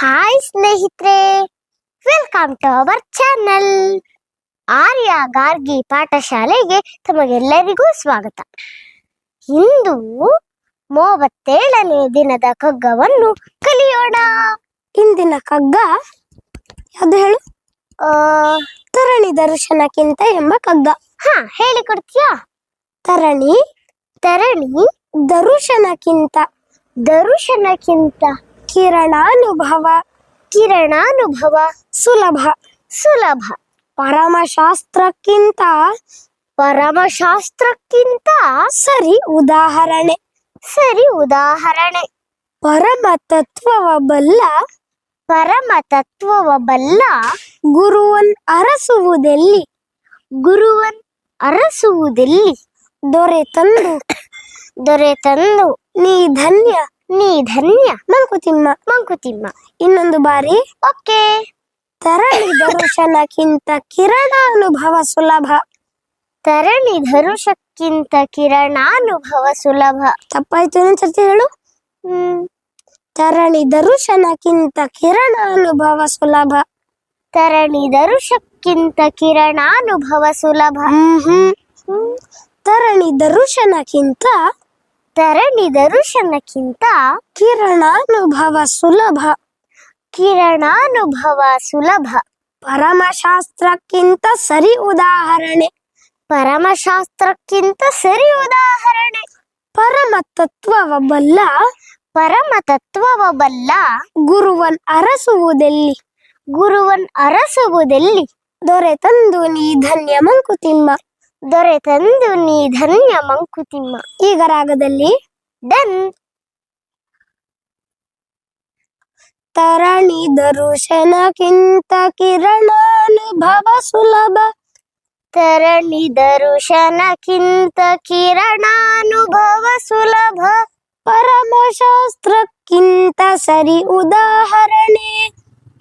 Hi ಸ್ನೇಹಿತರೆ welcome to our channel Arya Gargi ಪಾಠಶಾಲೆಗೆ ತಮಗೆಲ್ಲರಿಗೂ ಸ್ವಾಗತ. ಇಂದು ಮೂವತ್ತೇಳನೇ ದಿನದ ಕಗ್ಗವನ್ನು ಕಲಿಯೋಣ. ಇಂದಿನ ಕಗ್ಗ ಯಾವ್ದು ಹೇಳು? ತರಣಿ ದರ್ಶನಕ್ಕಿಂತ ಎಂಬ ಕಗ್ಗ ಹಾ ಹೇಳಿಕೊಡ್ತೀಯಾ ತರಣಿ ತರಣಿ ದರುಶನಕ್ಕಿಂತ. ದರುಶನಕ್ಕಿಂತ. ಕಿರಣಾನುಭವ. ಕಿರಣಾನುಭವ ಸುಲಭ ಸುಲಭ. ಪರಮಶಾಸ್ತ್ರಕ್ಕಿಂತ ಪರಮಶಾಸ್ತ್ರಕ್ಕಿಂತ ಸರಿ ಉದಾಹರಣೆ ಸರಿ ಉದಾಹರಣೆ. ಪರಮ ತತ್ವವ ಬಲ್ಲ ಪರಮ ತತ್ವವ ಬಲ್ಲ ಗುರುವನ್ ಅರಸುವುದೆಲ್ಲಿ? ಗುರುವನ್ ಅರಸುವುದೆಲ್ಲಿ ದೊರೆತಂದು ದೊರೆತಂದು ನೀ ಧನ್ಯ. ನೀ ಧನ್ಯ. ಮಂಕುತಿಮ್ಮ ಮಂಕುತಿಮ್ಮ ಇನ್ನೊಂದು ಬಾರಿ. ಓಕೆ. ತರಣಿ ಕಿರಣ ಅನುಭವ ಸುಲಭ. ತರಣಿ ಧರುಷಕ್ಕಿಂತ ಕಿರಣಾನುಭವ ಸುಲಭ. ತಪ್ಪಾಯ್ತು ಸರ್ತಿ ಹೇಳು. ಹ್ಮ್. ತರಣಿ ದರುಶನಕ್ಕಿಂತ ಕಿರಣಾನುಭವ ಸುಲಭ. ತರಣಿ ದರುಷಕ್ಕಿಂತ ಕಿರಣಾನುಭವ ಸುಲಭ. ಹ್ಮ್ ಹ್ಮ್. ತರಣಿ ದರುಶನಕ್ಕಿಂತ ತರಣಿ ದರುಶನಕ್ಕಿಂತ ಕಿರಣಾನುಭವ ಸುಲಭ. ಕಿರಣಾನುಭವ ಸುಲಭ. ಪರಮಶಾಸ್ತ್ರಕ್ಕಿಂತ ಸರಿ ಉದಾಹರಣೆ. ಪರಮಶಾಸ್ತ್ರಕ್ಕಿಂತ ಸರಿ ಉದಾಹರಣೆ. ಪರಮ ತತ್ವವ ಬಲ್ಲ ಪರಮ ತತ್ವವ ಬಲ್ಲ ಗುರುವನ್ ಅರಸುವುದೆಲ್ಲಿ? ಗುರುವನ್ ಅರಸುವುದೆಲ್ಲಿ? ದೊರೆತಂದು ನೀ ಧನ್ಯ ಮಂಕುತಿಮ್ಮ ದೊರೆತಂದು ನೀ ಧನ್ಯ ಮಂಕುತಿಮ್ಮ. ಈಗ ರಾಗದಲ್ಲಿ ಡನ್. ತರಣಿ ದರುಶನಕ್ಕಿಂತ ಕಿರಣಾನುಭವ ಸುಲಭ. ತರಣಿ ದರುಶನಕ್ಕಿಂತ ಕಿರಣಾನುಭವ ಸುಲಭ. ಪರಮಶಾಸ್ತ್ರಕ್ಕಿಂತ ಸರಿ ಉದಾಹರಣೆ.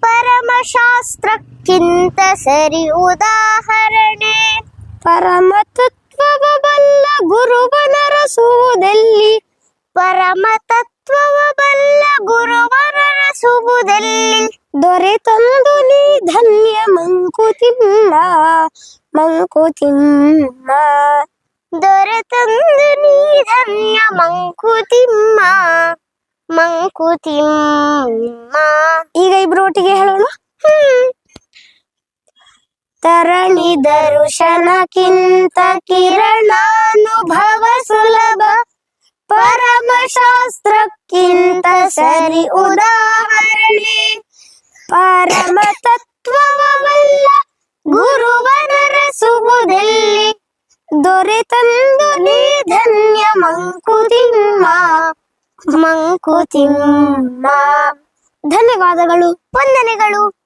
ಪರಮಶಾಸ್ತ್ರಕ್ಕಿಂತ ಸರಿ ಉದಾಹರಣೆ. ಪರಮ ತತ್ವವ ಬಲ್ಲ ಗುರುವನರಸುವುದಲ್ಲಿ ಪರಮ ತತ್ವವ ಬಲ್ಲ ಗುರುವರಸುವುದೆಲ್ಲಿ ದೊರೆತಂದು ನೀ ಧನ್ಯ ಮಂಕುತಿಮ್ಮ ಮಂಕುತಿಮ್ಮ ದೊರೆತಂದು ನೀ ಧನ್ಯ ಮಂಕುತಿಮ್ಮ ಮಂಕುತಿಮ್ಮ ಈಗ ಇಬ್ರು ಒಟ್ಟಿಗೆ ಹೇಳೋಣ? ಹ್ಮ್. ತರಣಿ ದರುಶನಕ್ಕಿಂತ ಕಿರಣಾನುಭವ ಸುಲಭ. ಪರಮಶಾಸ್ತ್ರಕ್ಕಿಂತ ಸರಿ ಉದಾಹರಣೆ. ಪರಮ ತತ್ವವಲ್ಲ ಗುರುವನರಸುವುದೆಲ್ಲಿ ದೊರೆತಂದು ನೀ ಧನ್ಯ ಮಂಕುತಿಮ್ಮ ಮಂಕುತಿಮ್ಮ. ಧನ್ಯವಾದಗಳು, ವಂದನೆಗಳು.